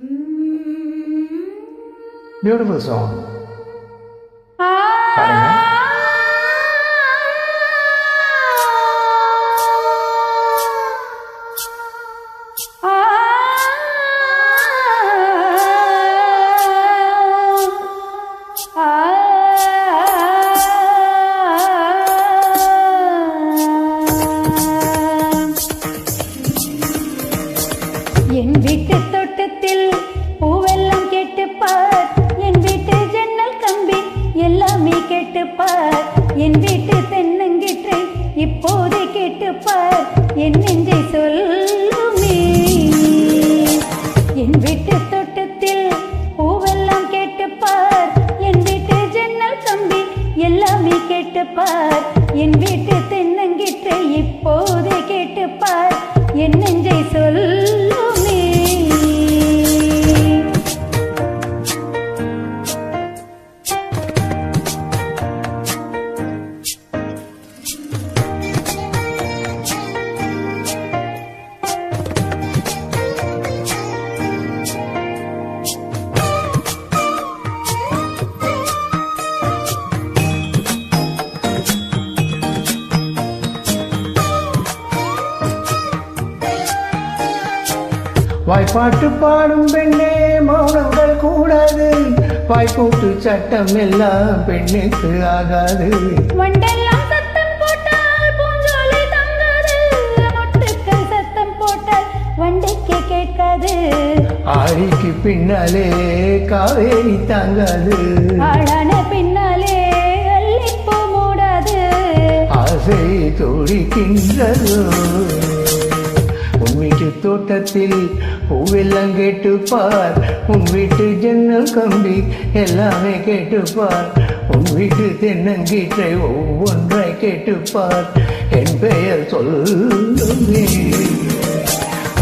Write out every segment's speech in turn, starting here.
Hum. Nervous Zone தோட்டத்தில் பூவெல்லாம் கேட்டுப்பார். என் வீட்டு ஜன்னல் கம்பி எல்லாமே கேட்டுப்பார். என் வாய்ப்பாட்டு பாடும் பெண்ணே மௌனங்கள் கூடாது. வாய்ப்போட்டு சட்டம் எல்லாம் பெண்ணுக்கு ஆகாது. ஆழிக்கு பின்னாலே காவேரி தாங்காது. ஆளான பின்னாலே அள்ளிப்பூ மூடாது. ஆசை துடிக்கின்றதோ உன் வீட்டு தோட்டத்தில் பூவெல்லாம் கேட்டுப்பார். உன் வீட்டு ஜன்னல் கம்பி எல்லாமே கேட்டுப்பார். உன் வீட்டு தென்னங்கீற்றை ஒவ்வொன்றாய் கேட்டுப்பார். என் பெயர் சொல்லுமே.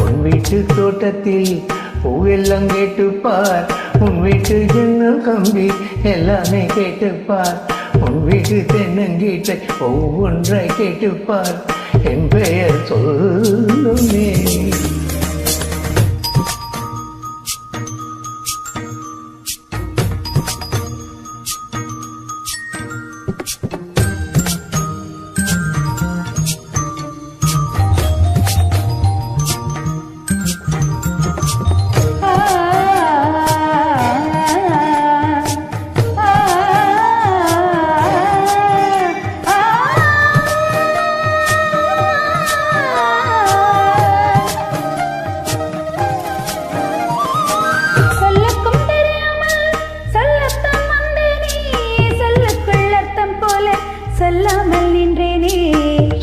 உன் வீட்டு தோட்டத்தில் பூவெல்லாம் கேட்டுப்பார். உன் வீட்டு ஜன்னல் கம்பி எல்லாமே கேட்டுப்பார். உன் வீட்டு தென்னங்கீற்றை ஒவ்வொன்றாய் கேட்டுப்பார். என் பெயர் சொல்லுமே.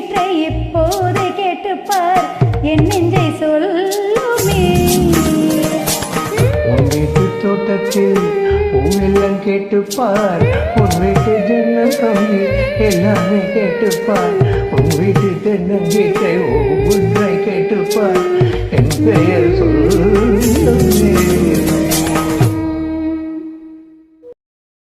தென்னங்கீற்றை இப்போது கேட்டுப்பார். என் நெஞ்சை சொல்லுமே. உன் வீட்டு தோட்டத்தில் பூவெல்லாம் கேட்டுப்பார். உன் வீட்டு ஜன்னல் கம்பி எல்லாமே கேட்டுப்பார். உன் வீட்டு தென்னங்கீட்டை ஒவ்வொன்றை கேட்டுப்பார். என் பெயர்